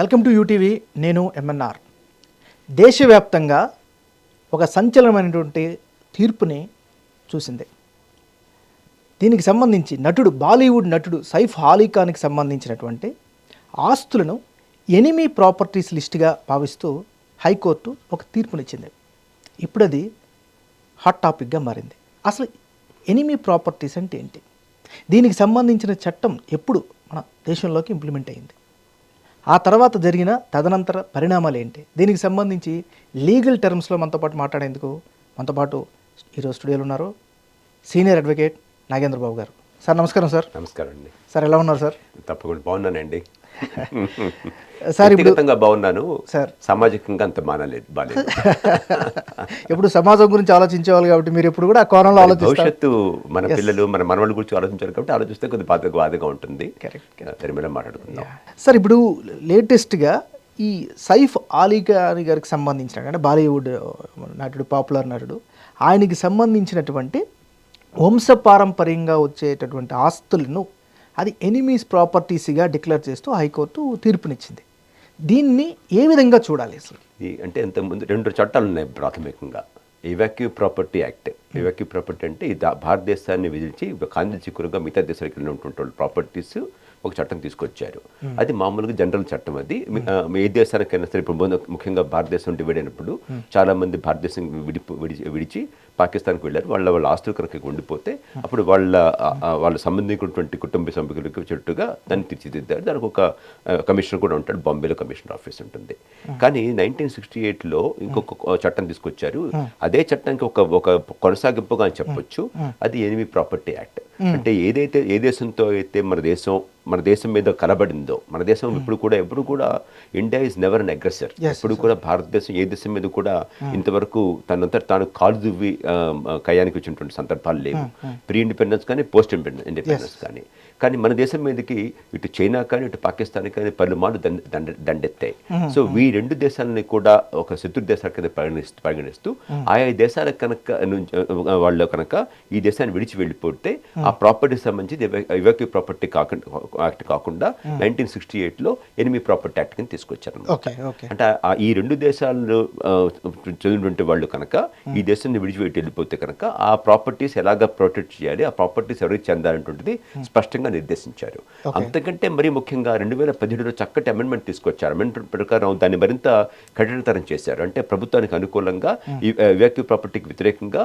Welcome to UTV. నేను MNR. దేశవ్యాప్తంగా ఒక సంచలనమైనటువంటి తీర్పుని చూసింది. దీనికి సంబంధించి నటుడు బాలీవుడ్ నటుడు సైఫ్ అలీ సంబంధించినటువంటి ఆస్తులను ఎనిమీ ప్రాపర్టీస్ లిస్టుగా భావిస్తూ హైకోర్టు ఒక తీర్పునిచ్చింది. ఇప్పుడు అది హాట్ టాపిక్గా మారింది. అసలు ఎనిమీ ప్రాపర్టీస్ అంటే ఏంటి? దీనికి సంబంధించిన చట్టం ఎప్పుడు మన దేశంలోకి ఇంప్లిమెంట్ అయింది? ఆ తర్వాత జరిగిన తదనంతర పరిణామాలు ఏంటి దీనికి సంబంధించి లీగల్ టర్మ్స్లో మనతో పాటు మాట్లాడేందుకు మనతో పాటు ఈరోజు స్టూడియోలో ఉన్నారు సీనియర్ అడ్వకేట్ నాగేంద్ర బాబు గారు. సార్ నమస్కారం సార్. నమస్కారం అండి. సార్ ఎలా ఉన్నారు సార్? తప్పకుండా బాగున్నానండి. సార్ ఇప్పుడు వ్యక్తిగతంగా బాగున్నాను. సార్. సామాజికంగా అంత బాగాలేదు బాగాలేదు. ఎప్పుడు సమాజం గురించి ఆలోచించేవాళ్ళు కాబట్టి మీరు ఎప్పుడు కూడా ఆ కోణంలో ఆలోచిస్తారు. భవిష్యత్తు మన పిల్లలు మన మనవాళ్ళ గురించి ఆలోచించారు కాబట్టి ఆలోచిస్తే కొద్ది బాధ బాధగా ఉంటుంది. తెరమేళ మాట్లాడుకుందాం. సార్ ఇప్పుడు లేటెస్ట్గా ఈ సైఫ్ గారి గారికి సంబంధించిన అంటే బాలీవుడ్ నటుడు పాపులర్ నటుడు ఆయనకి సంబంధించినటువంటి వంశపారంపర్యంగా వచ్చేటటువంటి ఆస్తులను అది ఎనిమీస్ ప్రాపర్టీస్గా డిక్లేర్ చేస్తూ హైకోర్టు తీర్పునిచ్చింది. దీన్ని ఏ విధంగా చూడాలి అసలు? ఈ అంటే ఇంతకుముందు రెండు చట్టాలు ఉన్నాయి ప్రాథమికంగా evacuee property act evacuee property అంటే ఇది భారతదేశాన్ని విధించి కాంతి చిక్కురుగా మిగతా దేశాలకు ఉన్నటువంటి ప్రాపర్టీస్ ఒక చట్టం తీసుకొచ్చారు. అది మామూలుగా జనరల్ చట్టం అది. ఏ దేశానికైనా సరే ఇప్పుడు ముఖ్యంగా భారతదేశం డివైడ్ అయినప్పుడు చాలా మంది భారతదేశం విడి విడిచి పాకిస్తాన్కి వెళ్ళారు. వాళ్ళ వాళ్ళ ఆస్తులు కనుక ఉండిపోతే అప్పుడు వాళ్ళ వాళ్ళ సంబంధించినటువంటి కుటుంబ సభ్యులకు చెట్టుగా దాన్ని తీర్చిదిద్దారు. దానికి ఒక కమిషనర్ కూడా ఉంటాడు. బాంబేలో కమిషనర్ ఆఫీస్ ఉంటుంది. కానీ నైన్టీన్ సిక్స్టీ ఎయిట్లో ఇంకొక చట్టం తీసుకొచ్చారు. అదే చట్టానికి ఒక ఒక కొనసాగింపుగా అని చెప్పొచ్చు. అది ఎనిమి ప్రాపర్టీ యాక్ట్. అంటే ఏదైతే ఏ దేశంతో అయితే మన దేశం మన దేశం మీద కలబడిందో మన దేశం ఇప్పుడు కూడా ఎప్పుడు కూడా India is never an aggressor ఎప్పుడు కూడా భారతదేశం ఏ దేశం మీద కూడా ఇంతవరకు తనంతా తాను కాలు దువ్వి కయ్యానికి వచ్చినటువంటి సందర్భాలు లేవు. ప్రీ ఇండిపెండెన్స్ కానీ పోస్ట్ ఇండిపెండెన్స్ ఇండిపెండెన్స్ కానీ. కానీ మన దేశం మీదకి ఇటు చైనా కానీ ఇటు పాకిస్తాన్ కానీ పలుమార్లు దండ దండ- దండెత్తాయి సో ఈ రెండు దేశాలని కూడా ఒక శత్రు దేశాల కింద పరిగణిస్తూ పరిగణిస్తూ ఆయా దేశాల కనుక వాళ్ళు కనుక ఈ దేశాన్ని విడిచి వెళ్ళిపోతే ఆ ప్రాపర్టీ సంబంధించి ఇవాక్యూ ప్రాపర్టీ కాకుండా యాక్ట్ కాకుండా నైన్టీన్ సిక్స్టీ ఎయిట్లో ఎనిమి ప్రాపర్టీ యాక్ట్ కింద తీసుకొచ్చారు అంటే ఈ రెండు దేశాలు ఆ, చదివినటువంటి వాళ్ళు కనుక ఈ దేశాన్ని విడిచిపెట్టి వెళ్ళిపోతే కనుక ఆ ప్రాపర్టీస్ ఎలాగ ప్రొటెక్ట్ చేయాలి ఆ ప్రాపర్టీస్ ఎవరికి చెందాలనేటువంటిది స్పష్టంగా నిర్దేశించారు. అంతకంటే మరీ ముఖ్యంగా రెండు వేల పదిహేడులో చక్కటి అమెండ్మెంట్ తీసుకొచ్చారు. అమెండ్మెంట్ ప్రకారం దాన్ని మరింత కఠినతరం చేశారు. అంటే ప్రభుత్వానికి అనుకూలంగా ఈ వ్యాక్యూ ప్రాపర్టీకి వ్యతిరేకంగా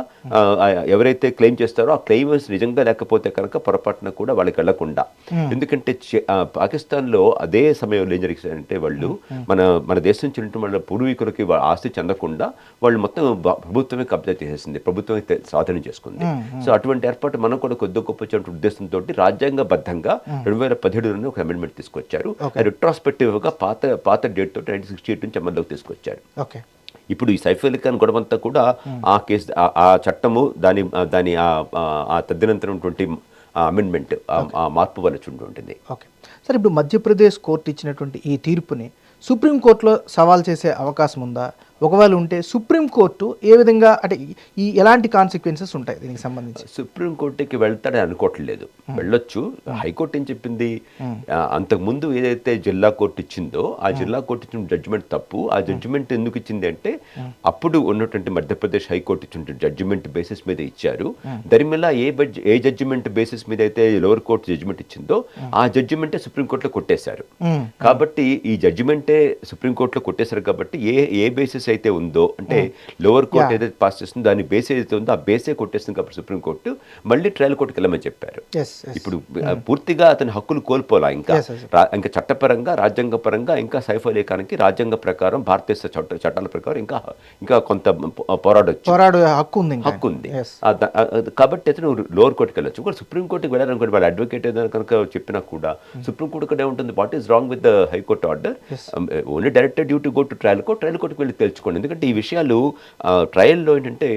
ఎవరైతే క్లెయిమ్ చేస్తారో ఆ క్లెయిమర్స్ నిజంగా లేకపోతే కనుక పొరపాటున కూడా వాళ్ళకి వెళ్ళకుండా. ఎందుకంటే పాకిస్తాన్లో అదే సమయంలో ఏం జరిగిందంటే వాళ్ళు మన మన దేశం చెందిన వాళ్ళ పూర్వీకులకి ఆస్తి చెందకుండా వాళ్ళు మొత్తం ప్రభుత్వమే కబ్జా చేసేసింది. ప్రభుత్వమే స్వాధీనం చేసుకుంది. సో అటువంటి ఏర్పాటు మనం కూడా కొద్ది గొప్ప ఉద్దేశంతో రాజ్యాంగబద్ధంగా రెండు వేల పదిహేడులోనే ఒక అమెండ్మెంట్ తీసుకొచ్చారు. రిట్రాస్పెక్టివ్గా పాత పాత డేట్ తోటి నైన్టీన్ సిక్స్టీ ఎయిట్ నుంచి అమల్లోకి తీసుకొచ్చారు. ఓకే. ఇప్పుడు ఈ సైఫ్ అలీ ఖాన్ గొడవంతా కూడా ఆ కేసు ఆ- చట్టము దాని దాని ఆ- తద్దినంతరటువంటి అమెండ్మెంట్ ఆ మార్పు వల్ల ఉంటుంది. ఓకే. సార్ ఇప్పుడు మధ్యప్రదేశ్ కోర్టు ఇచ్చినటువంటి ఈ తీర్పుని సుప్రీంకోర్టులో సవాల్ చేసే అవకాశం ఉందా? ఒకవేళ ఉంటే సుప్రీంకోర్టు ఏ విధంగా అంటే ఈ- ఎలాంటి కాన్సిక్వెన్సెస్ ఉంటాయి దీనికి సంబంధించి? సుప్రీంకోర్టుకి వెళ్తాడని అనుకోవట్లేదు. వెళ్ళొచ్చు. హైకోర్టు ఏం చెప్పింది? అంతకుముందు ఏదైతే జిల్లా కోర్టు ఇచ్చిందో ఆ జిల్లా కోర్టు ఇచ్చిన జడ్జిమెంట్ తప్పు. ఆ జడ్జిమెంట్ ఎందుకు ఇచ్చింది అంటే అప్పుడు ఉన్నటువంటి మధ్యప్రదేశ్ హైకోర్టు ఇచ్చిన జడ్జిమెంట్ బేసిస్ మీద ఇచ్చారు. దరిమిలా ఏ ఏ జడ్జిమెంట్ బేసిస్ మీద అయితే లోవర్ కోర్టు జడ్జిమెంట్ ఇచ్చిందో ఆ జడ్జిమెంటే సుప్రీంకోర్టులో కొట్టేశారు. కాబట్టి ఈ జడ్జిమెంటే సుప్రీంకోర్టులో కొట్టేశారు కాబట్టి ఏ ఏ బేసిస్ అయితే ఉందో అంటే లోవర్ కోర్ట్ ఏదైతే పాస్ చేస్తుందో దాని బేస్ ఏదైతే ఉందో ఆ బేసే కొట్టేస్తుంది కాబట్టి సుప్రీంకోర్టు మళ్ళీ ట్రయల్ కోర్టుకి వెళ్ళమని చెప్పారు. ఇప్పుడు ఆ, పూర్తిగా అతని హక్కులు కోల్పోలా ఇంకా? ఇంకా చట్టపరంగా రాజ్యాంగ పరంగా ఇంకా సైఫ్ అలీ ఖాన్కి రాజ్యాంగ ప్రకారం భారతదేశ చట్ట చట్టాల ప్రకారం ఇంకా ఇంకా కొంత పోరాడొచ్చు. పోరాడు హక్కు ఉంది హక్కు ఉంది. కాబట్టి అతను లోవర్ కోర్టుకి వెళ్ళొచ్చు. కూడా సుప్రీం కోర్టుకి వెళ్ళాలనుకోండి వాళ్ళ అడ్వకేట్ ఏదైనా కనుక చెప్పినా కూడా సుప్రీం కోర్టు కూడా ఉంటుంది what is wrong with the high court order only directed due to go to trial court trial కోర్టుకి వెళ్ళి తెచ్చుకోండి ఎందుకంటే ఈ విషయాలు ట్రయల్లో ఏంటంటే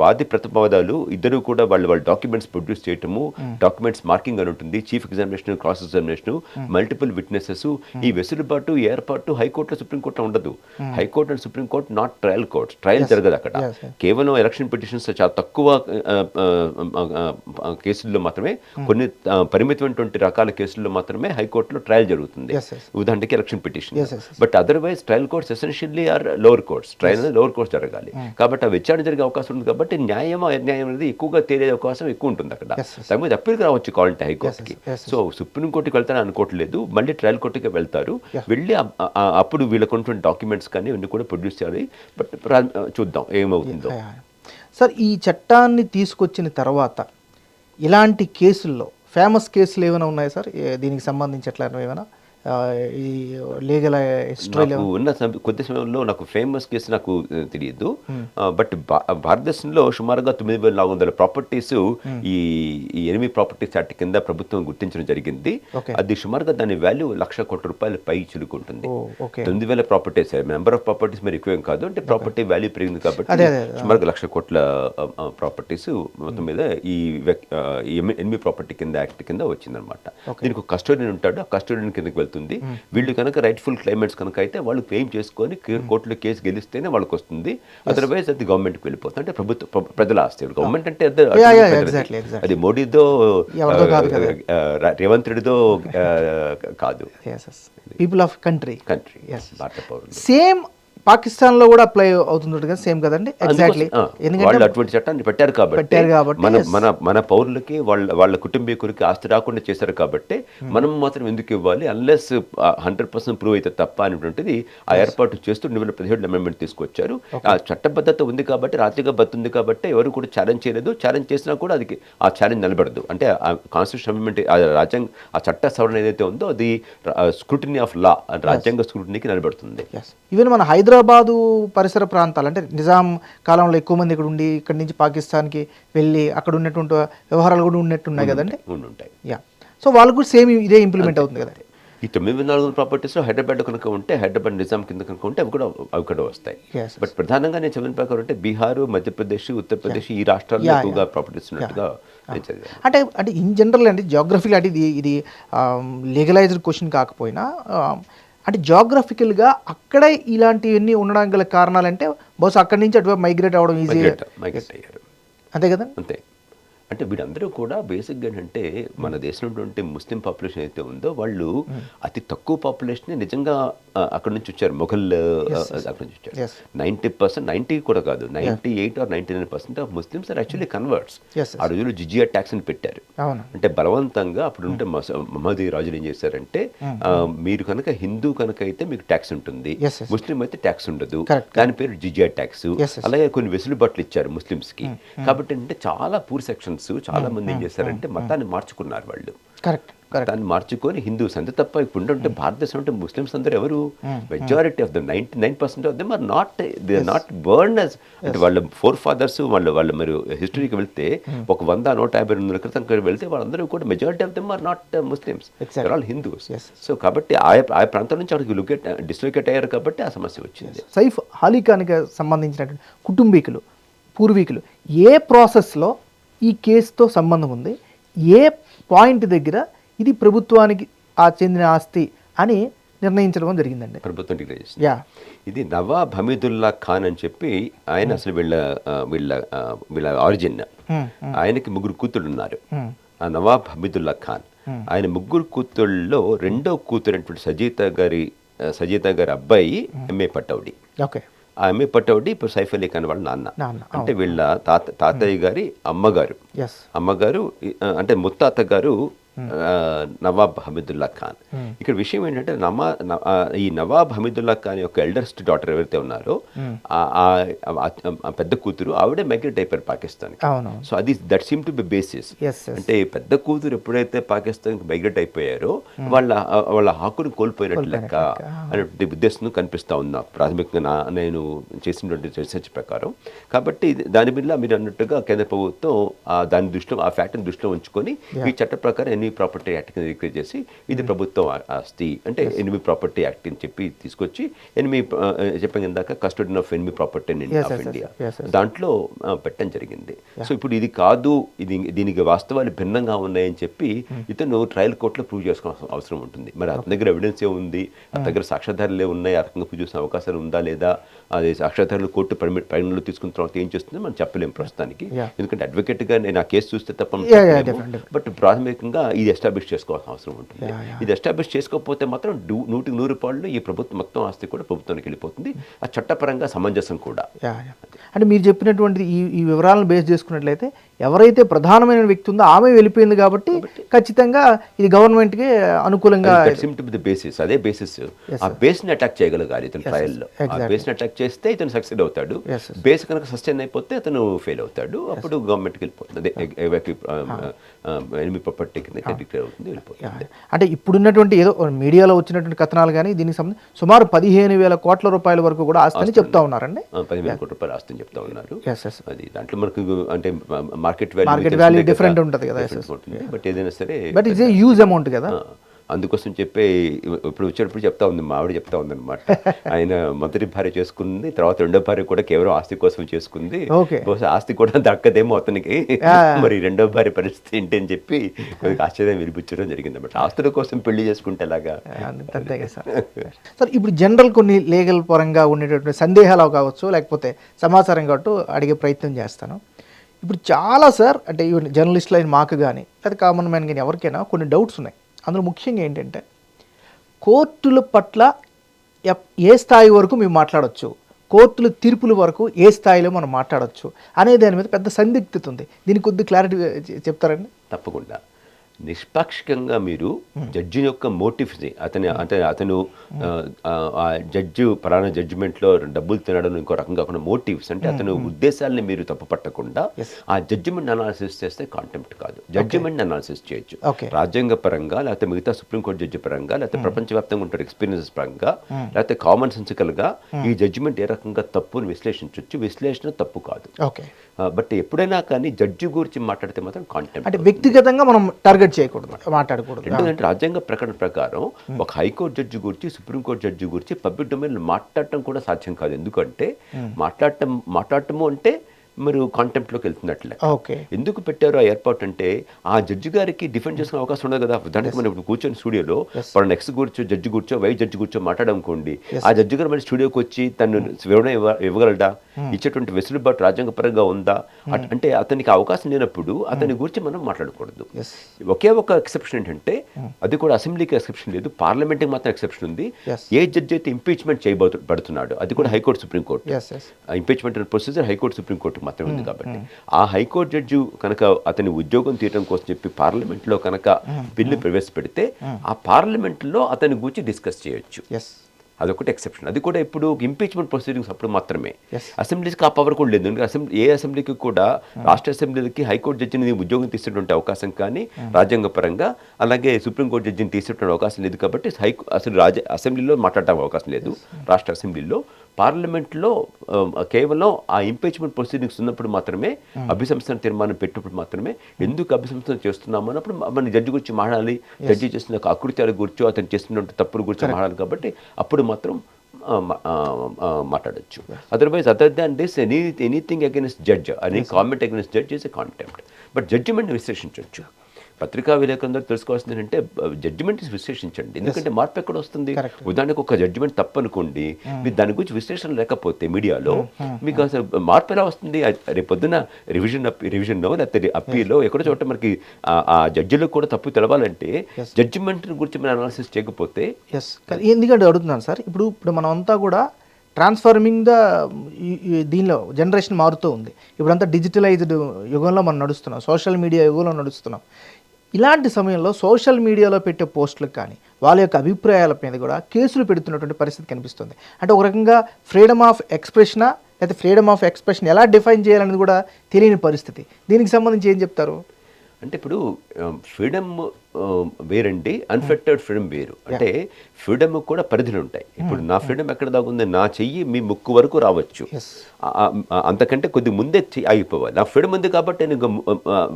వాది ప్రతిపాదాలు ఇద్దరు కూడా వాళ్ళు వాళ్ళ డాక్యుమెంట్స్ ప్రొడ్యూస్ చేయటము డాక్యుమెంట్స్ మార్కింగ్ అని ఉంటుంది chief examination cross examination multiple witnesses ఈ వెసులుబాటు ఏర్పాటు హైకోర్టులో సుప్రీంకోర్టులో ఉండదు. High court and supreme court not trial courts trial జరగదు అక్కడ. కేవలం ఎలక్షన్ పిటిషన్స్ చాలా తక్కువ కేసుల్లో మాత్రమే కొన్ని పరిమితమైనటువంటి రకాల కేసుల్లో మాత్రమే హైకోర్టులో ట్రయల్ జరుగుతుంది. ఉదాహరణకి election petition. But otherwise trial courts essentially are lower courts trial అనేది లోవర్ కోర్ట్స్ జరగాలి. కాబట్టి ఆ విచారణ జరిగే అవకాశం ఉంది కాబట్టి న్యాయం అన్యాయం అనేది ఎక్కువగా తేలే అవకాశం ఎక్కువ ఉంటుంది అక్కడ. దాని మీద అప్పీల్కి రావచ్చు కావాలంటే హైకోర్టుకి. సో సుప్రీంకోర్టుకి వెళ్తానని అనుకోవట్లేదు. మళ్ళీ ట్రయల్ కోర్టుకి వెళ్తారు. వెళ్ళి అప్పుడు వీళ్ళకు ఉన్నటువంటి డాక్యుమెంట్స్ కానీ ఇవన్నీ కూడా ప్రొడ్యూస్ చేయాలి. బట్ చూద్దాం ఏమవుతుందో. సార్ ఈ చట్టాన్ని తీసుకొచ్చిన తర్వాత ఇలాంటి కేసుల్లో ఫేమస్ కేసులు ఏమైనా ఉన్నాయా సార్? దీనికి సంబంధించి ఎట్లా ఏమైనా? ఈ లీగల్ హిస్టరీలో ఉన్న కొద్ది సమయంలో నాకు ఫేమస్ కేసు నాకు తెలియదు. బట్ భా- భారతదేశంలో సుమారుగా తొమ్మిది వేల నాలుగు వందల ప్రాపర్టీస్ ఈ ఈ ఎనిమిది ప్రాపర్టీస్ యాక్ట్ కింద ప్రభుత్వం గుర్తించడం జరిగింది. అది సుమారుగా దాని వాల్యూ లక్ష కోట్ల రూపాయల పై చిలుకుంటుంది. ఓకే తొమ్మిది వేల ప్రాపర్టీస్ నెంబర్ ఆఫ్ ప్రాపర్టీస్ మరి ఎక్కువేం కాదు. అంటే ప్రాపర్టీ వాల్యూ పెరిగింది కాబట్టి. సుమారుగా లక్ష కోట్ల ప్రాపర్టీస్ మొత్తం మీద ఈ ఎనిమిది ప్రాపర్టీ కింద యాక్ట్ కింద వచ్చిందనమాట దీనికి ఒక కస్టోడియన్ ఉంటాడు. ఆ కస్టోడియన్ కిందకి వెళ్తుంది వీళ్ళు కనుక రైట్ఫుల్ క్లైమేట్స్ కనుక అయితే వాళ్ళు క్లెయిమ్ చేసుకొని కోర్టులో కేసు గెలిస్తేనే వాళ్ళకి వస్తుంది అదర్వైజ్ అది గవర్నమెంట్కి వెళ్ళిపోతుంది. అంటే ప్రభుత్వ ప్ర- ప్రజల ఆస్తి. గవర్నమెంట్ అంటే అది- మోడీదో రా- రేవంత్ రెడ్డిదో ఆ, కాదు. People of country country Yes. Same పాకిస్తాన్లో కూడా అప్లై అవుతుంది కదా సేమ్ కదండి? ఎగ్జాక్ట్లీ వాళ్ళు అటువంటి చట్టాన్ని పెట్టారు కాబట్టి మన. మన మన పౌరులకి వాళ్ళ వాళ్ళ కుటుంబీకులకి ఆస్తి రాకుండా చేశారు కాబట్టి Hmm. మనం మాత్రం ఎందుకు ఇవ్వాలి? అన్లెస్ హండ్రెడ్ పర్సెంట్ ప్రూవ్ అయితే తప్ప అనేటువంటిది ఆ ఏర్పాటు చేస్తూ రెండు వేల పదిహేడు అమెండ్మెంట్ తీసుకొచ్చారు. ఆ చట్టబద్ధత ఉంది కాబట్టి రాజ్యాంగ బద్ధ ఉంది కాబట్టి ఎవరు కూడా ఛాలెంజ్ చేయలేదు. ఛాలెంజ్ చేసినా కూడా అది ఆ ఛాలెంజ్ నిలబడదు. అంటే ఆ కాన్స్టిట్యూషన్ అమెండ్మెంట్ ఆ రాజ్యాంగ ఆ చట్ట సవరణ ఏదైతే ఉందో అది స్క్రూటినీ ఆఫ్ లా రాజ్యాంగ స్క్రూటినీకి నిలబడుతుంది. ఈవెన్ మన హైదరాబాదు పరిసర ప్రాంతాలు అంటే నిజాం కాలంలో ఎక్కువ మంది ఇక్కడ ఉండి ఇక్కడ నుంచి పాకిస్తాన్కి వెళ్ళి అక్కడ ఉన్నటువంటి వ్యవహారాలు కూడా ఉన్నట్టున్నాయి కదండి ఉంటాయి యా. సో వాళ్ళకు కూడా సేమ్ ఇదే ఇంప్లిమెంట్ అవుతుంది కదా? ఈ తొమ్మిది నాలుగు వందల ప్రాపర్టీస్లో హైదరాబాద్ కనుక ఉంటే హైదరాబాద్ నిజాం కింద కనుక ఉంటే అవి కూడా అవి కూడా వస్తాయి. బట్ ప్రధానంగా నేను చదివిన ప్రకారం అంటే బీహార్ మధ్యప్రదేశ్ ఉత్తరప్రదేశ్ ఈ రాష్ట్రాల్లో ఎక్కువగా. ప్రాపర్టీస్ ఉన్నట్టుగా నేను చదివాను. అంటే అంటే ఇన్ జనరల్ అంటే జాగ్రఫికల్ అంటే ఇది ఇది లీగలైజ్డ్ క్వశ్చన్ కాకపోయినా um, అంటే జాగ్రఫికల్గా అక్కడే ఇలాంటివన్నీ ఉండడానికి గల కారణాలంటే బహుశా అక్కడి నుంచి అటువైపు మైగ్రేట్ అవ్వడం ఈజీ మైగ్రేట్ మైగ్రేట్ అయ్యారు. అంతే కదా? అంతే. అంటే వీళ్ళందరూ కూడా బేసిక్గా ఏంటంటే మన దేశంలో ఉన్నటువంటి ముస్లిం పాపులేషన్ అయితే ఉందో వాళ్ళు అతి తక్కువ పాపులేషన్ నిజంగా అక్కడ నుంచి వచ్చారు. మొఘల్ అక్కడ నుంచి వచ్చారు. నైంటీ పర్సెంట్ నైంటీ కూడా కాదు. Ninety eight or ninety nine percent of Muslims are actually converts. ఆ రోజుల్లో జిజియా ట్యాక్స్ అని పెట్టారు. అంటే బలవంతంగా అప్పుడు ఉంటే మహమ్మదీ రాజులు ఏం చేశారంటే ఆ, మీరు కనుక హిందూ కనుక అయితే మీకు ట్యాక్స్ ఉంటుంది. ముస్లిం అయితే ట్యాక్స్ ఉండదు. దాని పేరు జిజియా ట్యాక్స్. అలాగే కొన్ని వెసులుబాట్లు ఇచ్చారు ముస్లిమ్స్కి కాబట్టి అంటే చాలా పూర్ సెక్షన్స్ చాలా మంది ఏం చేశారంటే మతాన్ని మార్చుకున్నారు వాళ్ళు. కరెక్ట్ దాన్ని మార్చుకొని హిందూస్ అంతే తప్ప ఇప్పుడు ఉంటే భారతదేశం అంటే ముస్లిమ్స్ అందరూ ఎవరు? Majority of the ninety nine percent of them are not they not born as అంటే వాళ్ళ ఫోర్ ఫాదర్స్ వాళ్ళ వాళ్ళ మీరు హిస్టరీకి వెళ్తే ఒక వంద నూట యాభై రెండు వందల క్రితం వెళ్తే వాళ్ళందరూ కూడా majority of them are not Muslims. All Hindus. So కాబట్టి ఆయా ఆయా ప్రాంతం నుంచి అక్కడికి లొకేట్ డిస్లొకేట్ అయ్యారు కాబట్టి ఆ సమస్య వచ్చింది. సైఫ్ అలీ ఖాన్కి సంబంధించినటువంటి కుటుంబీకులు పూర్వీకులు ఏ ప్రాసెస్లో ఈ కేసుతో సంబంధం ఉంది. ఏ పాయింట్ దగ్గర ఇది ప్రభుత్వానికి ఆ చెందిన ఆస్తి అని నిర్ణయించడం జరిగిందండి. ప్రభుత్వం డిక్లేర్ చేసింది. యా. ఇది నవాబ్ హమీదుల్లా ఖాన్ అని చెప్పి ఆయన అసలు వీళ్ళ వీళ్ళ వీళ్ళ ఆరిజిన్. ఆయనకి ముగ్గురు కూతుళ్ళు ఉన్నారు. ఆ నవాబ్ హమీదుల్లా ఖాన్. ఆయన ముగ్గురు కూతుళ్ళలో రెండో కూతురు సజీత గారి సజీత గారి అబ్బాయి ఎంఏ పట్టౌడి. ఓకే. ఆ ఎంఏ పట్టౌడి ఇప్పుడు సైఫ్ అలీ ఖాన్ వాళ్ళ నాన్న. అంటే వీళ్ళ తాత తాతయ్య గారి అమ్మగారు. అమ్మగారు అంటే ముత్తాత గారు నవాబ్ హమీదుల్లా ఖాన్. ఇక్కడ విషయం ఏంటంటే నమా ఈ నవాబ్ హమీదుల్లా ఖాన్ యొక్క ఎల్డర్స్ట్ డాటర్ ఎవరైతే ఉన్నారో పెద్ద కూతురు ఆవిడే మైగ్రేట్ అయిపోయారు పాకిస్తాన్ సో అది that seem to be basis అంటే పెద్ద కూతురు ఎప్పుడైతే పాకిస్తాన్కి మైగ్రేట్ అయిపోయారో వాళ్ళ వాళ్ళ హక్కును కోల్పోయినట్టు లెక్క అనేటువంటి ఉద్దేశం కనిపిస్తా ఉంది నాకు. ప్రాథమికంగా నేను చేసినటువంటి రీసెర్చ్ ప్రకారం. కాబట్టి దాని మీద మీరు అన్నట్టుగా కేంద్ర ప్రభుత్వం దాని దృష్టిలో ఆ ఫ్యాక్టర్ని దృష్టిలో ఉంచుకొని ఈ చట్ట ప్రకారం ఎనిమి ప్రాపర్టీ యాక్ట్ కింద రిక్రియేట్ చేసి ఇది ప్రభుత్వం ఆ- ఆస్తి అంటే ఎనిమి ప్రాపర్టీ యాక్ట్ అని చెప్పి తీసుకొచ్చి ఎనిమి చెప్పాను ఇందాక custody of enemy property of India. దాంట్లో పెట్టడం జరిగింది. సో ఇప్పుడు ఇది కాదు ఇది దీనికి వాస్తవాలు భిన్నంగా ఉన్నాయని చెప్పి ఇతను ట్రయల్ కోర్టులో ప్రూవ్ చేసుకోవాల్సిన అవసరం ఉంటుంది. మరి అతని దగ్గర ఎవిడెన్స్ ఏ ఉంది? అతని దగ్గర సాక్ష్యాధారాలు ఉన్నాయి? ఆ రకంగా ప్రూవ్ చేసిన అవకాశాలు ఉందా లేదా? అది సాక్ష్యాధారాలు కోర్టు పరిమి- పరిగణలో తీసుకున్న తర్వాత ఏం చేస్తుందో మనం చెప్పలేం ప్రస్తుతానికి. ఎందుకంటే అడ్వకేట్గా నేను ఆ కేసు చూస్తే తప్ప చెప్పలేము. బట్ ప్రాథమికంగా ఇది ఎస్టాబ్లిష్ చేసుకోవాల్సిన అవసరం ఉంటుంది. ఇది ఎస్టాబ్లిష్ చేసుకోకపోతే మాత్రం డు- నూటికి నూరు రూపాయలు ఈ ప్రభుత్వం మొత్తం ఆస్తి కూడా ప్రభుత్వానికి వెళ్ళిపోతుంది ఆ చట్టపరంగా సమంజసం కూడా. అంటే మీరు చెప్పినటువంటి ఈ ఈ వివరాలను బేస్ చేసుకున్నట్లయితే ఎవరైతే ప్రధానమైన వ్యక్తి ఉందో ఆమె వెళ్ళిపోయింది కాబట్టి ఖచ్చితంగా ఇది గవర్నమెంట్కి అనుకూలంగా బేసిస్ అదే బేసిస్ ఆ బేస్ని అటాక్ చేయగలగాలి ఇతను ట్రయల్లో. ఆ అటాక్ చేస్తే ఇతను సక్సెడ్ అవుతాడు. బేస్ కనుక సస్టైన్ అయిపోతే అతను ఫెయిల్ అవుతాడు. అప్పుడు గవర్నమెంట్కి వెళ్ళిపోతుంది అదే ఎనిమి ప్రాపర్టీ కింద డిక్లేర్ అవుతుంది యా, వెళ్ళిపోతుంది. యా. అంటే ఇప్పుడున్నటువంటి ఏదో మీడియాలో వచ్చినటువంటి కథనాలు కానీ దీనికి సంబంధించి సుమారు పదిహేను వేల కోట్ల రూపాయల వరకు కూడా ఆస్తిని చెప్తా ఉన్నారండి పదివేల కోట్ల రూపాయలు ఆస్తిని చెప్తా ఉన్నారు. అది దాంట్లో మనకు అంటే market value Market value different ఉంటది కదా, బట్ ఏదైనా సరే but it's a huge amount కదా. అందుకోసం చెప్పే ఇప్పుడు వచ్చేటప్పుడు చెప్తా ఉంది మా ఆవిడ చెప్తా ఉంది అనమాట ఆయన మొదటి భార్య చేసుకుంది తర్వాత రెండో భార్య కూడా కేవలం ఆస్తి కోసం చేసుకుంది. బహుశా ఆస్తి కూడా దక్కదేమో అతనికి. మరి రెండో భార్య పరిస్థితి ఏంటి అని చెప్పి కొద్దిగా ఆశ్చర్యం వినిపించడం జరిగింది అనమాట ఆస్తుల కోసం పెళ్ళి చేసుకుంటే ఎలాగా? సార్. సార్ ఇప్పుడు జనరల్ కొన్ని లీగల్ పరంగా ఉండేటటువంటి సందేహాలు కావచ్చు లేకపోతే సమాచారం కావచ్చు అడిగే ప్రయత్నం చేస్తాను. ఇప్పుడు చాలా సార్ అంటే ఈవెన్ జర్నలిస్టులు అయిన మాకు కానీ లేదా కామన్ మ్యాన్ కానీ ఎవరికైనా కొన్ని డౌట్స్ ఉన్నాయి. అందులో ముఖ్యంగా ఏంటంటే కోర్టుల పట్ల ఏ స్థాయి వరకు మేము మాట్లాడవచ్చు కోర్టుల తీర్పుల వరకు ఏ స్థాయిలో మనం మాట్లాడవచ్చు అనే దాని మీద పెద్ద సందిగ్ధత ఉంది. దీనికి కొద్ది క్లారిటీ చెప్తారండి? తప్పకుండా. నిష్పాక్షికంగా మీరు జడ్జి యొక్క మోటివ్స్ని అతని అంటే అతను ఆ, ఆ, జడ్జి పలానా జడ్జిమెంట్లో డబ్బులు తినడం ఇంకో రకంగా కాకుండా మోటివ్స్ అంటే అతను ఉద్దేశాలని మీరు తప్పు పట్టకుండా ఆ జడ్జిమెంట్ అనాలిసిస్ చేస్తే కాంటెంప్ట్ కాదు. జడ్జిమెంట్ అనాలిసిస్ చేయొచ్చు. రాజ్యాంగ పరంగా లేకపోతే మిగతా సుప్రీంకోర్టు జడ్జి పరంగా లేకపోతే ప్రపంచవ్యాప్తంగా ఉండే ఎక్స్పీరియన్సెస్ పరంగా లేకపోతే కామన్ సెన్సికల్గా ఈ జడ్జిమెంట్ ఏ రకంగా తప్పుని విశ్లేషించవచ్చు విశ్లేషణ తప్పు కాదు. బట్ ఎప్పుడైనా కానీ జడ్జి గురించి మాట్లాడితే మాత్రం కాంటెంట్ అంటే వ్యక్తిగతంగా మనం టార్గెట్ చేయకూడదు మాట్లాడకూడదు. ఎందుకంటే రాజ్యాంగ ప్రకటన ప్రకారం ఒక హైకోర్టు జడ్జి గురించి సుప్రీంకోర్టు జడ్జి గురించి పబ్లిక్ డొమైన్ మాట్లాడటం కూడా సాధ్యం కాదు. ఎందుకంటే మాట్లాడటం మాట్లాడటము అంటే మీరు కాంటెంప్ట్లోకి వెళ్తున్నట్లే. ఓకే. ఎందుకు పెట్టారు ఆ ఏర్పాటు అంటే ఆ జడ్జి గారికి డిఫెండ్ చేసుకునే అవకాశం ఉండదు కదా. దానికి మనం ఇప్పుడు కూర్చొని స్టూడియోలో మన నెక్స్ట్ కూర్చో జడ్జి కూర్చో వై జడ్జి కూర్చో మాట్లాడనుకోండి ఆ జడ్జి గారు మరి స్టూడియోకి వచ్చి తను వివరణ ఇవ్వ- ఇవ్వగలడా? ఇచ్చేటువంటి వెసులుబాటు రాజ్యాంగపరంగా ఉందా? అట్- అంటే అతనికి అవకాశం లేనప్పుడు అతని గురించి మనం మాట్లాడకూడదు. ఒకే ఒక ఎక్సెప్షన్ ఏంటంటే అది కూడా అసెంబ్లీకి ఎక్సెప్షన్ లేదు పార్లమెంట్కి మాత్రం ఎక్సెప్షన్ ఉంది. ఏ జడ్జి అయితే ఇంపీచ్మెంట్ చేయబోతు పడుతున్నాడు అది కూడా high court supreme court. Impeachment procedure high court supreme court మాత్రమే ఉంది కాబట్టి. ఆ హైకోర్టు జడ్జి కనుక అతని ఉద్యోగం తీయడం కోసం చెప్పి పార్లమెంట్లో కనుక బిల్లు ప్రవేశపెడితే ఆ పార్లమెంట్లో అతని గురించి డిస్కస్ చేయొచ్చు. అదొకటి ఎక్సెప్షన్. అది కూడా ఇప్పుడు ఇంపీచ్మెంట్ ప్రొసీడింగ్స్ అప్పుడు మాత్రమే. Yes. అసెంబ్లీస్కి ఆ పవర్ కూడా లేదు. అసెంబ్లీ ఏ అసెంబ్లీకి కూడా రాష్ట్ర అసెంబ్లీలకి హైకోర్టు జడ్జిని ఉద్యోగం తీసేటువంటి అవకాశం కానీ రాజ్యాంగ పరంగా అలాగే సుప్రీంకోర్టు జడ్జిని తీసేటువంటి అవకాశం లేదు కాబట్టి హై అసలు రాజ్య అసెంబ్లీలో మాట్లాడటం అవకాశం లేదు. రాష్ట్ర అసెంబ్లీలో పార్లమెంట్లో కేవలం ఆ ఇంపీచ్మెంట్ ప్రొసీడింగ్స్ ఉన్నప్పుడు మాత్రమే అభిశంసన తీర్మానం పెట్టినప్పుడు మాత్రమే ఎందుకు అభిశంసన చేస్తున్నాము అన్నప్పుడు మన జడ్జి గురించి మాట్లాడాలి. జడ్జి చేస్తున్న అకృత్యాల గురించో అతను చేస్తున్న తప్పుల గురించి మాట్లాడాలి కాబట్టి అప్పుడు మాత్రం మాట్లాడొచ్చు. Otherwise other than this any anything against judge any comment against judge is a contempt but judgement విశ్లేషించవచ్చు పత్రికా విలేకరులందరూ తెలుసుకోవాల్సింది ఏంటంటే జడ్జిమెంట్ విశ్లేషించండి. ఎందుకంటే మార్పు ఎక్కడ వస్తుంది. ఉదాహరణకు ఒక జడ్జిమెంట్ తప్పనుకోండి మీరు దాని గురించి విశ్లేషణ లేకపోతే మీడియాలో మీకు అసలు మార్పు ఎలా వస్తుంది? ఆ- రేపు పొద్దున రివిజన్ రివిజన్లో లేకపోతే అప్పీలో ఎక్కడో చోట మనకి ఆ- జడ్జిలకు కూడా తప్పు తెలవాలంటే జడ్జిమెంట్ గురించి మనం అనాలిసిస్ చేయకపోతే ఎస్ ఎందుకంటే అడుగుతున్నాను సార్ ఇప్పుడు ఇప్పుడు మనం అంతా కూడా ట్రాన్స్ఫార్మింగ్ ద దీనిలో జనరేషన్ మారుతూ ఉంది. ఇప్పుడంతా డిజిటలైజ్డ్ యుగంలో మనం నడుస్తున్నాం. సోషల్ మీడియా యుగంలో నడుస్తున్నాం. ఇలాంటి సమయంలో సోషల్ మీడియాలో పెట్టే పోస్టులకు కానీ వాళ్ళ యొక్క అభిప్రాయాల మీద కూడా కేసులు పెడుతున్నటువంటి పరిస్థితి కనిపిస్తుంది. అంటే ఒక రకంగా ఫ్రీడమ్ ఆఫ్ ఎక్స్ప్రెషనా లేకపోతే ఫ్రీడమ్ ఆఫ్ ఎక్స్ప్రెషన్ ఎలా డిఫైన్ చేయాలనేది కూడా తెలియని పరిస్థితి. దీనికి సంబంధించి ఏం చెప్తారు? అంటే ఇప్పుడు ఫ్రీడమ్ వేరండి అన్ఫెక్టెడ్ ఫ్రీడమ్ వేరు. అంటే ఫ్రీడమ్ కూడా పరిధులు ఉంటాయి ఇప్పుడు నా ఫ్రీడమ్ ఎక్కడ దాగుంది? నా చెయ్యి మీ ముక్కు వరకు రావచ్చు. అంతకంటే కొద్ది ముందే చెయ్యి ఆగిపోవాలి. నా ఫ్రీడమ్ ఉంది కాబట్టి నేను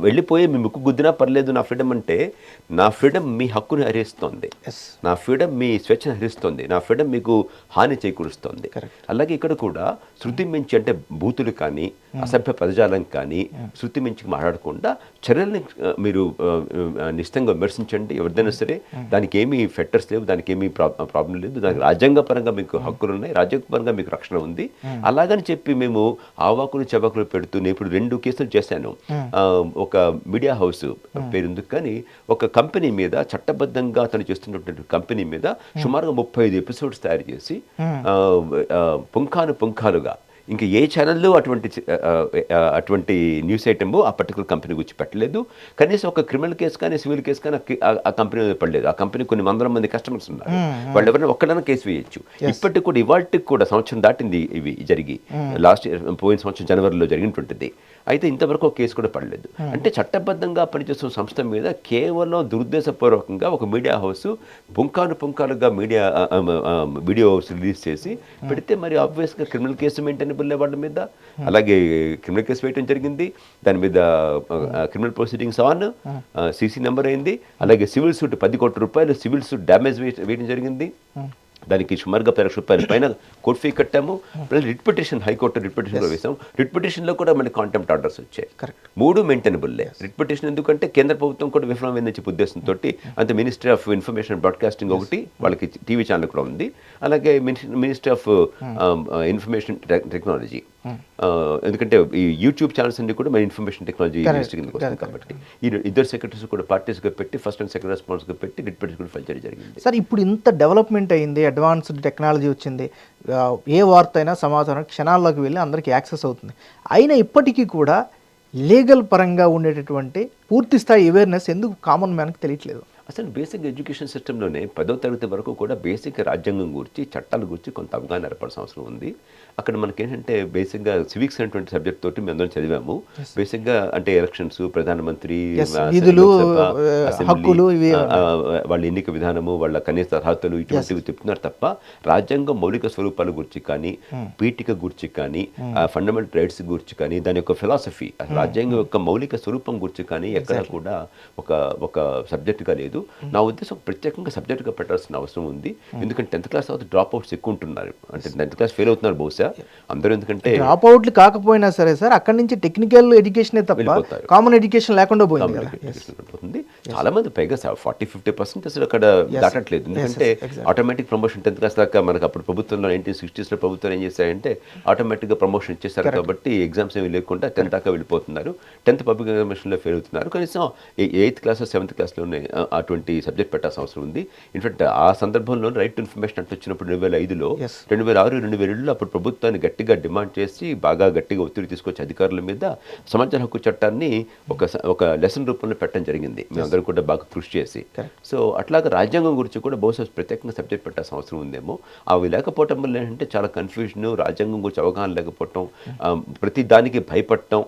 వెళ్ళిపోయి మీ ముక్కు గుద్దినా పర్లేదు నా ఫ్రీడమ్ అంటే నా ఫ్రీడమ్ మీ హక్కుని హరిస్తోంది. నా ఫ్రీడమ్ మీ స్వేచ్ఛను హరిస్తోంది. నా ఫ్రీడమ్ మీకు హాని చేకూరుస్తోంది. అలాగే ఇక్కడ కూడా శృతి మించి అంటే బూతులు కానీ అసభ్య పదజాలం కానీ శృతి మించి మాట్లాడకుండా చర్యల్ని మీరు నిశ్చితంగా విమర్శించండి. ఎవరిదైనా సరే దానికి ఏమీ ఫెక్టర్స్ లేవు దానికి ఏమీ ప్రాబ్లం లేదు. దానికి రాజ్యాంగపరంగా మీకు హక్కులు ఉన్నాయి రాజ్యాంగపరంగా మీకు రక్షణ ఉంది. అలాగని చెప్పి మేము ఆవాకులు చవాకులు పెడుతూ నేను ఇప్పుడు రెండు కేసులు చేశాను. ఒక మీడియా హౌస్ పేరుందుకు కానీ ఒక కంపెనీ మీద చట్టబద్ధంగా అతను చేస్తున్నటువంటి కంపెనీ మీద సుమారుగా ముప్పై ఐదు ఎపిసోడ్స్ తయారు చేసి పుంఖాను పుంఖాలుగా ఇంకా ఏ ఛానల్లో అటువంటి అటువంటి న్యూస్ ఐటమ్ ఆ పర్టికులర్ కంపెనీ గురించి పెట్టలేదు. కనీసం ఒక క్రిమినల్ కేసు కానీ సివిల్ కేసు కానీ ఆ కంపెనీ మీద పడలేదు. ఆ కంపెనీ కొన్ని వందల మంది కస్టమర్స్ ఉన్నారు. వాళ్ళు ఎవరైనా ఒక్కడైనా కేసు వేయచ్చు. ఇప్పటికి కూడా ఇవాటికి కూడా సంవత్సరం దాటింది ఇవి జరిగి. లాస్ట్ పోయిన సంవత్సరం జనవరిలో జరిగినటువంటిది. అయితే ఇంతవరకు ఒక కేసు కూడా పడలేదు. అంటే చట్టబద్ధంగా పనిచేస్తున్న సంస్థ మీద కేవలం దురుద్దేశపూర్వకంగా ఒక మీడియా హౌస్ పుంకాను పుంకాలుగా మీడియా వీడియో రిలీజ్ చేసి పెడితే మరి ఆబ్వియస్గా క్రిమినల్ కేసు మెయింటైనబుల్ వాళ్ళ మీద అలాగే క్రిమినల్ కేసు వేయడం జరిగింది. దాని మీద criminal proceedings on CC number అయింది. అలాగే సివిల్ సూట్ పది కోట్ల రూపాయలు సివిల్ సూట్ డ్యామేజ్ వేయడం జరిగింది. దానికి సుమారుగా రూపాయల పైన కోర్ట్ ఫీ కట్టాము. Plus writ petition high court writ పిటిషన్లో వేసాం రిట్ పిటిషన్లో కూడా మనకి కాంటెంప్ట్ ఆర్డర్స్ వచ్చాయి. మూడు మెయింటైనబుల్లే రిట్ పిటిషన్ ఎందుకంటే కేంద్ర ప్రభుత్వం కూడా విఫలమైందని చెప్పి ఉద్దేశంతో అంత మినిస్ట్రీ ఆఫ్ ఇన్ఫర్మేషన్ బ్రాడ్కాస్టింగ్ ఒకటి వాళ్ళకి టీవీ ఛానల్ కూడా ఉంది. అలాగే మినిస్ట్రీ ఆఫ్ ఇన్ఫర్మేషన్ టెక్నాలజీ ఎందుకంటే ఈ యూట్యూబ్ ఛానల్స్ అన్ని కూడా మన ఇన్ఫర్మేషన్ టెక్నాలజీ మినిస్ట్రీ కిందకి వస్తుంది కాబట్టి. ఈ ఇద్దరు సెక్రటరీస్ కూడా పార్టీస్గా పెట్టి ఫస్ట్ అండ్ సెకండ్ రెస్పాన్స్గా పెట్టి రిట్ పిటిషన్ కూడా ఫైల్ చేయడం జరిగింది. సార్ ఇప్పుడు ఇంత డెవలప్మెంట్ అయింది అడ్వాన్స్డ్ టెక్నాలజీ వచ్చింది. ఏ వార్త అయినా సమాచారం క్షణాల్లోకి వెళ్ళి అందరికీ యాక్సెస్ అవుతుంది. అయినా ఇప్పటికీ కూడా లీగల్ పరంగా ఉండేటటువంటి పూర్తి స్థాయి అవేర్నెస్ ఎందుకు కామన్ మ్యాన్కి తెలియట్లేదు? అసలు బేసిక్ ఎడ్యుకేషన్ సిస్టంలోనే పదో తరగతి వరకు కూడా బేసిక్ రాజ్యాంగం గురించి చట్టాల గురించి కొంత అవగాహన ఏర్పడాల్సిన అవసరం ఉంది. అక్కడ మనకి ఏంటంటే బేసిక్గా సివిక్స్ అనేటువంటి సబ్జెక్ట్ తోటి మేము అందరం చదివాము. బేసిక్గా అంటే ఎలక్షన్స్ ప్రధానమంత్రి వాళ్ళ ఎన్నిక విధానము వాళ్ళ కనీస అర్హతలు ఇటువంటివి చెప్తున్నారు తప్ప రాజ్యాంగం మౌలిక స్వరూపాల గురించి కానీ పీఠిక గురించి కానీ ఫండమెంటల్ రైట్స్ గురించి కానీ దాని యొక్క ఫిలాసఫీ రాజ్యాంగం యొక్క మౌలిక స్వరూపం గురించి కానీ ఎక్కడ కూడా ఒక ఒక సబ్జెక్టుగా లేదు. నా ఉద్దేశం ప్రత్యేకంగా సబ్జెక్టుగా పెట్టాల్సిన అవసరం ఉంది. ఎందుకంటే టెన్త్ క్లాస్ తర్వాత డ్రాప్ అవుట్స్ ఎక్కువ ఉంటున్నారు. అంటే టెన్త్ క్లాస్ ఫెయిల్ అవుతున్నారు బహుశా. అందరూ ఎందుకంటే డ్రాప్ అవుట్లు కాకపోయినా సరే సార్ అక్కడి నుంచి టెక్నికల్ ఎడ్యుకేషనే తప్ప. కామన్ ఎడ్యుకేషన్ లేకుండా పోయింది చాలా మంది పైగా ఫార్టీ ఫిఫ్టీ పర్సెంట్ అసలు అక్కడ దాటట్లేదు. ఎందుకంటే ఆటోమేటిక్ ప్రమోషన్ టెన్త్ క్లాస్ దాకా మనకు అప్పుడు ప్రభుత్వంలో నైన్టీన్ సిక్స్టీస్లో ప్రభుత్వం ఏం చేశాయంటే ఆటోమేటిక్గా ప్రమోషన్ ఇచ్చేసారు కాబట్టి ఎగ్జామ్స్ ఏమి లేకుండా టెన్త్ దాకా వెళ్ళిపోతున్నారు. టెన్త్ పబ్లిక్ ఎగ్జామినేషన్లో ఫెయిల్ అవుతున్నారు. కనీసం ఎయిత్ క్లాస్ సెవెంత్ క్లాస్లోనే అటువంటి సబ్జెక్ట్ పెట్టాల్సిన అవసరం ఉంది. ఇన్ఫాక్ట్ ఆ సందర్భంలో రైట్ టు ఇన్ఫర్మేషన్ అంటే వచ్చినప్పుడు రెండు వేల ఐదులో. రెండు వేల ఆరు రెండు వేల ఏడులో అప్పుడు ప్రభుత్వాన్ని గట్టిగా డిమాండ్ చేసి బాగా గట్టిగా ఒత్తిడి తీసుకొచ్చి అధికారుల మీద సమాచార హక్కు చట్టాన్ని ఒక ఒక లెసన్ రూపంలో పెట్టడం జరిగింది. మేమందరం కూడా బాగా కృషి చేసి. సో అట్లాగా రాజ్యాంగం గురించి కూడా బహుశా ప్రత్యేకంగా సబ్జెక్ట్ పెట్టాల్సిన అవసరం ఉందేమో. అవి లేకపోవటం వల్ల ఏంటంటే చాలా కన్ఫ్యూజన్ రాజ్యాంగం గురించి అవగాహన లేకపోవటం ఆ, ప్రతి దానికి భయపడటం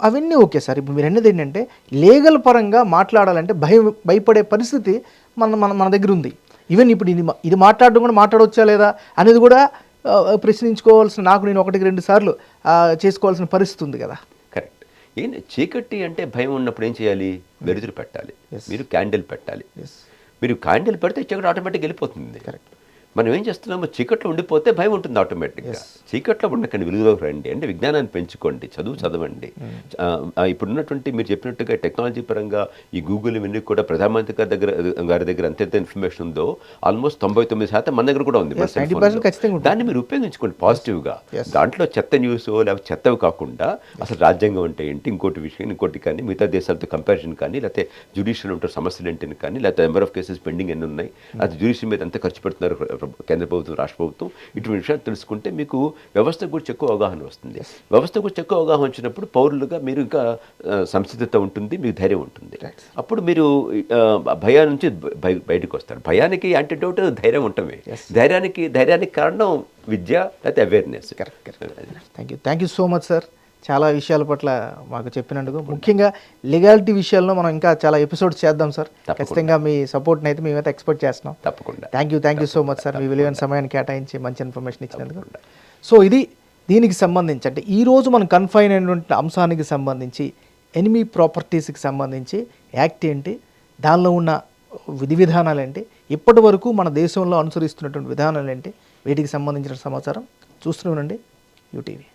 అవన్నీ ఓకే సార్. ఇప్పుడు మీరు అన్నది ఏంటంటే లీగల్ పరంగా మాట్లాడాలంటే భయం భయపడే పరిస్థితి మన మన మన దగ్గర ఉంది. ఈవెన్ ఇప్పుడు ఇది ఇది మాట్లాడడం కూడా మాట్లాడవచ్చా లేదా అనేది కూడా ప్రశ్నించుకోవాల్సిన నాకు నేను ఒకటికి రెండు సార్లు చేసుకోవాల్సిన పరిస్థితి ఉంది కదా. కరెక్ట్ ఏంటి? చీకటి అంటే భయం ఉన్నప్పుడు ఏం చేయాలి? వెలుతురు పెట్టాలి. మీరు క్యాండిల్ పెట్టాలి. ఎస్ మీరు క్యాండిల్ పెడితే చీకటి ఆటోమేటిక్ వెళ్ళిపోతుంది. కరెక్ట్ మనం ఏం చేస్తున్నాము చీకట్లో ఉండిపోతే భయం ఉంటుంది ఆటోమేటిక్గా చీకట్లో ఉండకండి వెలుగులోకి రండి అంటే విజ్ఞానాన్ని పెంచుకోండి చదువు చదవండి. ఆ, ఇప్పుడున్నటువంటి మీరు చెప్పినట్టుగా టెక్నాలజీ పరంగా ఈ గూగుల్ ఇవన్నీ కూడా ప్రధానమంత్రి గారి దగ్గర గారి దగ్గర అంతెంత ఇన్ఫర్మేషన్ ఉందో ఆల్మోస్ట్ తొంభై తొమ్మిది శాతం మన దగ్గర కూడా ఉంది మన Yes, cell 90% phone లో. ఖచ్చితంగా ఉంటుంది. దాన్ని మీరు ఉపయోగించుకోండి పాజిటివ్గా దాంట్లో చెత్త న్యూస్ లేకపోతే చెత్తవి కాకుండా అసలు రాజ్యాంగం అంటే ఏంటి ఇంకోటి విషయం ఇంకోటి కానీ మిగతా దేశాలతో కంపారిజన్ కానీ లేకపోతే జ్యుడిషియల్ ఉంటే సమస్యలు ఏంటని కానీ లేకపోతే నెంబర్ ఆఫ్ కేసెస్ పెండింగ్ ఎన్ని ఉన్నాయి అది జ్యుడిషియల్ మీద ఎంత ఖర్చు పెడుతున్నారు కేంద్ర ప్రభుత్వం రాష్ట్ర ప్రభుత్వం ఇటువంటి విషయాలు తెలుసుకుంటే మీకు వ్యవస్థ గురించి ఎక్కువ అవగాహన వస్తుంది. వ్యవస్థ గురించి ఎక్కువ అవగాహన వచ్చినప్పుడు పౌరులుగా మీరు ఇంకా సంసిద్ధత ఉంటుంది మీకు ధైర్యం ఉంటుంది. అప్పుడు మీరు భయం నుంచి బయ- బయటకు వస్తారు. భయానికి యాంటీడోట్ ధైర్యం ఉండటమే ధైర్యానికి ధైర్యానికి కారణం విద్య లేకపోతే awareness thank you thank you so much sir చాలా విషయాల పట్ల మాకు చెప్పినందుకు. ముఖ్యంగా లీగాలిటీ విషయాల్లో మనం ఇంకా చాలా ఎపిసోడ్స్ చేద్దాం సార్. ఖచ్చితంగా మీ సపోర్ట్ని అయితే మేమైతే ఎక్స్పెక్ట్ చేస్తున్నాం. తప్పకుండా. Thank you thank you so much sir మీ విలువైన సమయాన్ని కేటాయించి మంచి ఇన్ఫర్మేషన్ ఇచ్చినందుకు. సో ఇది దీనికి సంబంధించి అంటే ఈ రోజు మనం కన్ఫైన్ అయినటువంటి అంశానికి సంబంధించి ఎనిమి ప్రాపర్టీస్కి సంబంధించి యాక్ట్ ఏంటి దానిలో ఉన్న విధి విధానాలు ఏంటి ఇప్పటి వరకు మన దేశంలో అనుసరిస్తున్నటువంటి విధానాలు ఏంటి వీటికి సంబంధించిన సమాచారం చూస్తూనే ఉండండి. యూటీవీ